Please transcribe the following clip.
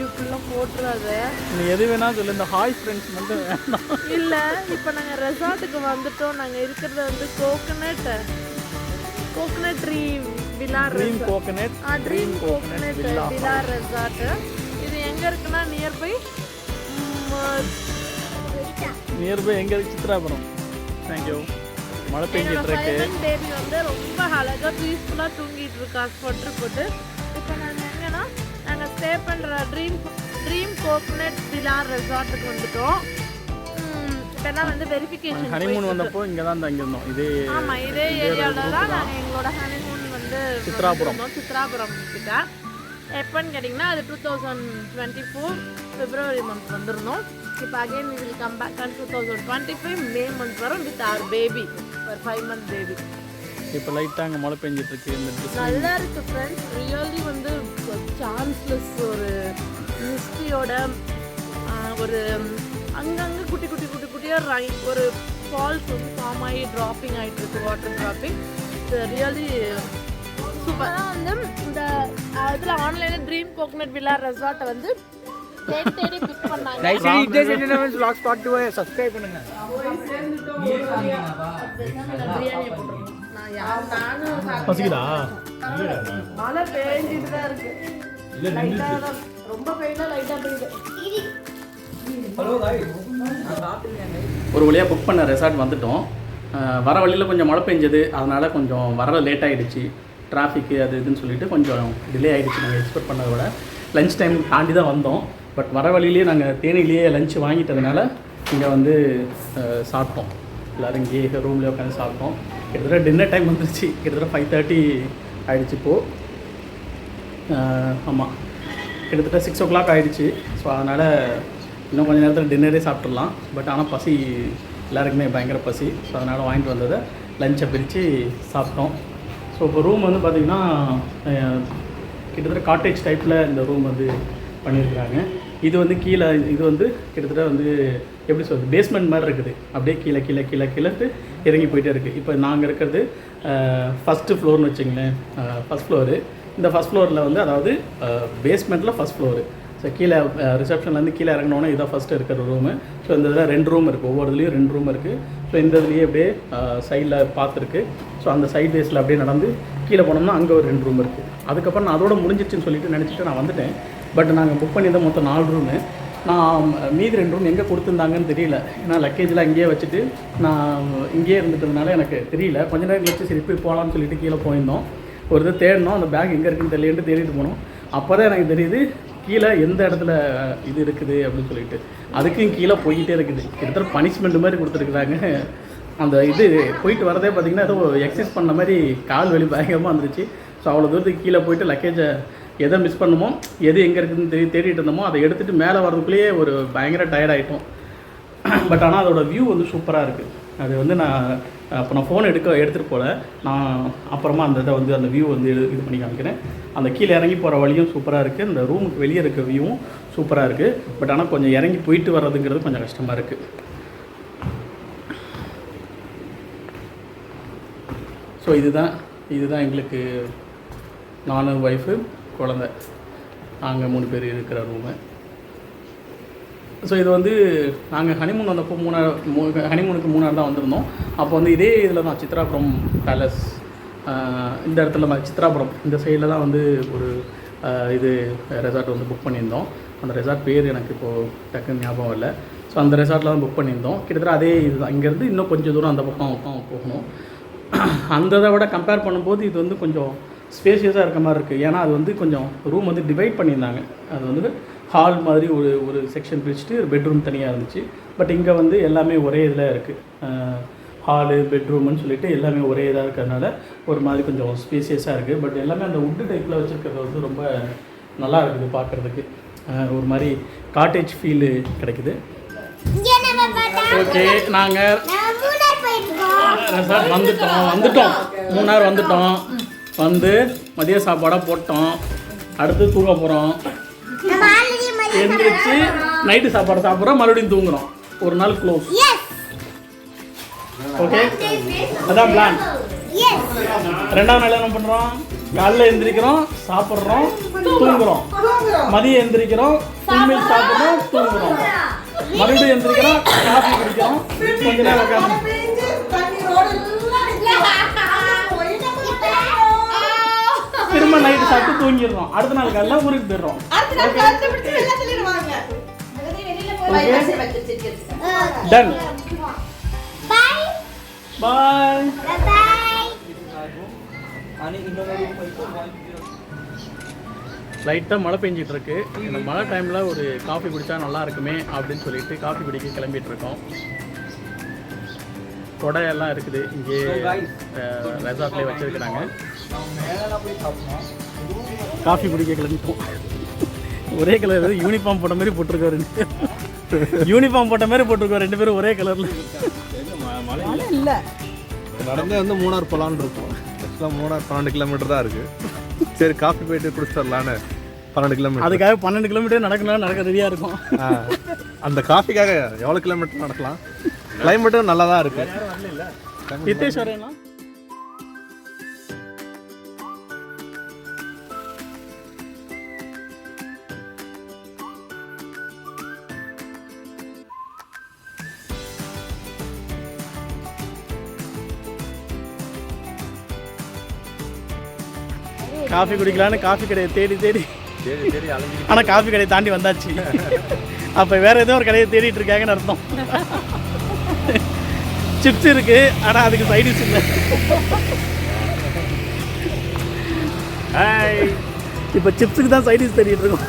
இப்படிலாம் போட்டுறாத. நீ எது வேணா சொல்லு இந்த ஹாய் ஃப்ரெண்ட்ஸ் மட்டும் வேண்டாம் இல்ல இப்போ நாங்க ரெசார்ட்டுக்கு வந்துட்டோம். நாங்க இருக்கிறது வந்து coconut coconut tree villa dream coconut dream coconut villa resort இது எங்க இருக்குன்னா நியர்பை நியர்பை எங்கே இருக்கு? சித்ராபுரம். தேங்க்யூ மழை பெஞ்சிட்டு இருக்கு. பேபி வந்து ரொம்ப அழகா பீஸ்ஃபுல்லா தூங்கிட்டு இருக்கா. ஸ்வெட்டர் போட்டு. இப்போ நாங்க எங்கன்னா நாங்க ஸ்டே பண்ற ட்ரீம் ட்ரீம் கோகனட் விலா ரெசார்ட்டுக்கு வந்துட்டோம். ம், இப்பெல்லாம் வந்து வெரிஃபிகேஷன் ஹனிமூன் வந்தப்போ இங்கே தான் தங்கியிருந்தோம். இதே ஏரியால தான் நாங்க எங்களோட ஹனிமூன் வந்து சித்ராபுரம். சித்ராபுரம் கிட்ட. எப்பன்னு கேட்டிங்கன்னா அது two thousand twenty four February month வந்திருந்தோம். இப்போ again will come back on two thousand twenty five May month வரும் வித் ஆர் பேபி ஒரு ஃபைவ் மந்த் பேபி இப்போ லைட்டாக அங்கே மழை பெஞ்சிட்டு இருக்கு இந்த நல்லா இருக்கு ஃப்ரெண்ட்ஸ் ரியலி வந்து சான்ஸ்லெஸ் ஒரு மிஸ்டியோட ஒரு அங்கங்கே குட்டி குட்டி குட்டி குட்டியாக ரை ஒரு ஃபால்ஸ் வந்து ஃபார்ம் ஆகி ட்ராப்பிங் ஆகிட்டு இருக்கு வாட்டர் ட்ராப்பிங் ரியலி சூப்பராக வந்து இந்த இதில் ஆன்லைனில் ட்ரீம் கோகனட் வில்லா ரெசார்ட்டை வந்து தேடி தேடி பிக் பண்ணாங்க. பார்ட் டூவை சப்ஸ்கிரைப் பண்ணுங்க. பசிக்குதா? மழை பெஞ்சிட்டு தான் இருக்கு. லைட்டா தான். ரொம்ப பெய்யுது. ஒரு வழியாக புக் பண்ண ரெசார்ட் வந்துட்டோம். வர வழியில் கொஞ்சம் மழை பெஞ்சது. அதனால் கொஞ்சம் வர லேட் ஆகிடுச்சு டிராஃபிக்கு அது இதுன்னு சொல்லிட்டு கொஞ்சம் டிலே ஆகிடுச்சு நாங்கள் எக்ஸ்பெக்ட் பண்ணதை விட லஞ்ச் டைம் தாண்டி தான் வந்தோம். பட் வர வழியிலேயே நாங்கள் தேனிலேயே லஞ்ச் வாங்கிட்டதுனால இங்கே வந்து சாப்பிட்டோம். எல்லோரும் இங்கேயே ரூம்லேயே உட்காந்து சாப்பிட்டோம். கிட்டத்தட்ட டின்னர் டைம் வந்துருச்சு. கிட்டத்தட்ட ஃபைவ் தேர்ட்டி ஆகிடுச்சு இப்போது ஆமாம் கிட்டத்தட்ட சிக்ஸ் ஓ கிளாக் ஆகிடுச்சு ஸோ அதனால் இன்னும் கொஞ்சம் நேரத்தில் டின்னரே சாப்பிட்றலாம் பட் ஆனால் பசி எல்லாருக்குமே பயங்கர பசி. ஸோ அதனால் வாங்கிட்டு வந்ததை லஞ்சை பிரித்து சாப்பிட்டோம். ஸோ இப்போ ரூம் வந்து பார்த்திங்கன்னா கிட்டத்தட்ட காட்டேஜ் டைப்பில் இந்த ரூம் வந்து பண்ணியிருக்கிறாங்க இது வந்து கீழே இது வந்து கிட்டத்தட்ட வந்து எப்படி சொல்கிறது பேஸ்மெண்ட் மாதிரி இருக்குது. அப்படியே கீழே கீழே கீழே கீழே இறங்கி போயிட்டே இருக்குது இப்போ நாங்கள் இருக்கிறது ஃபஸ்ட்டு ஃப்ளோர்னு வச்சுங்களேன் ஃபஸ்ட் ஃப்ளோரு இந்த ஃபஸ்ட் ஃப்ளோரில் வந்து அதாவது பேஸ்மெண்ட்டில் ஃபஸ்ட் ஃப்ளோரு ஸோ கீழே ரிசப்ஷன்லேருந்து கீழே இறங்கினோன்னே இதான் ஃபஸ்ட்டு இருக்கிற ரூமு ஸோ இந்த இதில் ரெண்டு ரூம் இருக்குது ஒவ்வொரு இதுலேயும் ரெண்டு ரூம் இருக்குது ஸோ இந்த இதுலேயே அப்படியே சைடில் பார்த்துருக்கு ஸோ அந்த சைட் வேஸில் அப்படியே நடந்து கீழே போனோம்னா அங்கே ஒரு ரெண்டு ரூம் இருக்குது அதுக்கப்புறம் நான் அதோட முடிஞ்சிச்சுன்னு சொல்லிட்டு நினச்சிட்டு நான் வந்துட்டேன். பட் நாங்கள் புக் பண்ணியிருந்த மொத்தம் நாலு ரூமு நான் மீதி ரெண்டு ரூம் எங்கே கொடுத்துருந்தாங்கன்னு தெரியல. ஏன்னா லக்கேஜ்லாம் இங்கேயே வச்சுட்டு நான் இங்கேயே இருந்துட்டதுனால எனக்கு தெரியல. கொஞ்ச நேரம் கழிச்சு சரி போய் போகலான்னு சொல்லிட்டு கீழே போயிருந்தோம். ஒரு இது தேடினோம் அந்த பேக் எங்கே இருக்குன்னு தெரியலன்ட்டு தேடிட்டு போனோம். அப்போ தான் எனக்கு தெரியுது கீழே எந்த இடத்துல இது இருக்குது அப்படின்னு சொல்லிட்டு. அதுக்கும் கீழே போய்கிட்டே இருக்குது. கிட்டத்தட்ட பனிஷ்மெண்ட் மாதிரி கொடுத்துருக்குறாங்க. அந்த இது போயிட்டு வரதே பார்த்தீங்கன்னா ஏதோ எக்ஸசைஸ் பண்ண மாதிரி கால் வலி பயங்கரமாக இருந்துச்சு ஸோ அவ்வளோ தூரத்துக்கு கீழே போயிட்டு லக்கேஜை எதை மிஸ் பண்ணுமோ எது எங்கே இருக்குதுன்னு தெரி தேடிட்டு இருந்தோமோ அதை எடுத்துகிட்டு மேலே வர்றதுக்குள்ளேயே ஒரு பயங்கர டயர்ட் ஆகிட்டோம் பட் ஆனால் அதோட வியூ வந்து சூப்பராக இருக்குது அது வந்து நான் அப்போ நான் ஃபோன் எடுக்க எடுத்துகிட்டு போல. நான் அப்புறமா அந்த இதை வந்து அந்த வியூ வந்து இது இது பண்ணி காமிக்கிறேன். அந்த கீழே இறங்கி போகிற வழியும் சூப்பராக இருக்குது இந்த ரூமுக்கு வெளியே இருக்க வியூவும் சூப்பராக இருக்குது பட் ஆனால் கொஞ்சம் இறங்கி போயிட்டு வர்றதுங்கிறது கொஞ்சம் கஷ்டமாக இருக்குது ஸோ இதுதான் இதுதான் எங்களுக்கு நானும் ஒய்ஃபு குழந்த. நாங்கள் மூணு பேர் இருக்கிற ரூமு ஸோ இது வந்து நாங்கள் ஹனிமூன் வந்தப்போ மூணார் மூ ஹனிமூனுக்கு மூணார் தான் வந்திருந்தோம். அப்போ வந்து இதே இதில் தான் சித்ராபுரம் பேலஸ் இந்த இடத்துல சித்ராபுரம் இந்த சைடில் தான் வந்து ஒரு இது ரெசார்ட் வந்து புக் பண்ணியிருந்தோம். அந்த ரெசார்ட் பேர் எனக்கு இப்போது டக்குன்னு ஞாபகம் இல்லை ஸோ அந்த ரெசார்ட்டில் தான் புக் பண்ணியிருந்தோம். கிட்டத்தட்ட அதே இதுதான் இங்கேருந்து இன்னும் கொஞ்சம் தூரம் அந்த பக்கம் பக்கம் போகணும். அந்த இதை விட கம்பேர் பண்ணும்போது இது வந்து கொஞ்சம் ஸ்பேஷியஸாக இருக்க மாதிரி இருக்குது ஏன்னா அது வந்து கொஞ்சம் ரூம் வந்து டிவைட் பண்ணியிருந்தாங்க. அது வந்து ஹால் மாதிரி ஒரு ஒரு செக்ஷன் பிரிச்சுட்டு ஒரு பெட்ரூம் தனியாக இருந்துச்சு. பட் இங்கே வந்து எல்லாமே ஒரே இதில் இருக்குது ஹாலு பெட்ரூம்னு சொல்லிட்டு எல்லாமே ஒரே இதாக இருக்கிறதுனால ஒரு மாதிரி கொஞ்சம் ஸ்பேசியஸாக இருக்குது பட் எல்லாமே அந்த உட்டு டைப்பில் வச்சுருக்கிறது வந்து ரொம்ப நல்லா இருக்குது பார்க்குறதுக்கு. ஒரு மாதிரி காட்டேஜ் ஃபீலு கிடைக்குது. ஓகே நாங்கள் வந்துட்டோம். வந்துட்டோம். மூணார் வந்துட்டோம். வந்து மதிய சாப்பாடாக போட்டோம். அடுத்து தூங்க போகிறோம் எந்திரிச்சு நைட்டு சாப்பாடு சாப்பிட்றோம். மறுபடியும் தூங்குறோம். ஒரு நாள் க்ளோஸ் எஸ் ஓகே அதான் பிளான் ரெண்டாவது நாள் என்ன பண்ணுறோம் காலைல எந்திரிக்கிறோம் சாப்பிட்றோம் தூங்குறோம். மதியம் எந்திரிக்கிறோம் ஃபுல்மீல் சாப்பிட்றோம் தூங்குறோம். மறுபடியும் எந்திரிக்கிறோம் காஃபி குடிக்கிறோம். கொஞ்ச நேரம் உட்காந்து திரும்ப நைட்டு சாப்பிட்டு தூங்கிடுறோம். அடுத்த நாள் காலைல ஊருக்கு போயிடுறோம். டன் பாய் லைட்டாக மழை பெஞ்சிட்டு இருக்கு. இந்த மழை டைமில் ஒரு காஃபி குடித்தா நல்லா இருக்குமே அப்படின்னு சொல்லிட்டு காஃபி குடிக்க கிளம்பிட்டு இருக்கோம். கொடையெல்லாம் இருக்குது. இங்கே ரெசார்ட்லேயே வச்சுருக்குறாங்க. காஃபி குடிக்க கிளம்பிட்டோம். ஒரே கலர் யூனிஃபார்ம் போட்ட மாதிரி போட்டிருக்காரு யூனிஃபார்ம் போட்ட மாதிரி போட்டிருக்கோம் ரெண்டு பேரும் ஒரே கலரில் நடந்தே வந்து மூணார் போகலான்னு இருக்கோம். ஆக்சுவலாக மூணார் பன்னெண்டு கிலோமீட்டர் தான் இருக்கு. சரி காஃபி போயிட்டு குடிச்சிட்டு வரலான்னு பன்னெண்டு கிலோமீட்டர் அதுக்காக பன்னெண்டு கிலோமீட்டர் நடக்கணும் நடக்க ரெடியாக இருக்கும். அந்த காஃபிக்காக எவ்வளோ கிலோமீட்டர் நடக்கலாம்? கிளைமேட்டும் நல்லா தான் இருக்கு. ஹிதேஷ் காஃபி குடிக்கலான்னு காஃபி கடையை தேடி தேடி. ஆனால் காஃபி கடையை தாண்டி வந்தாச்சு. அப்போ வேற ஏதோ ஒரு கடையை தேடிட்டு இருக்காங்கன்னு அர்த்தம். சிப்ஸ் இருக்கு ஆனால் அதுக்கு சைடிஸ் இல்லை. இப்போ சிப்ஸுக்கு தான் சைடிஸ் தேடிட்டு இருக்கோம்.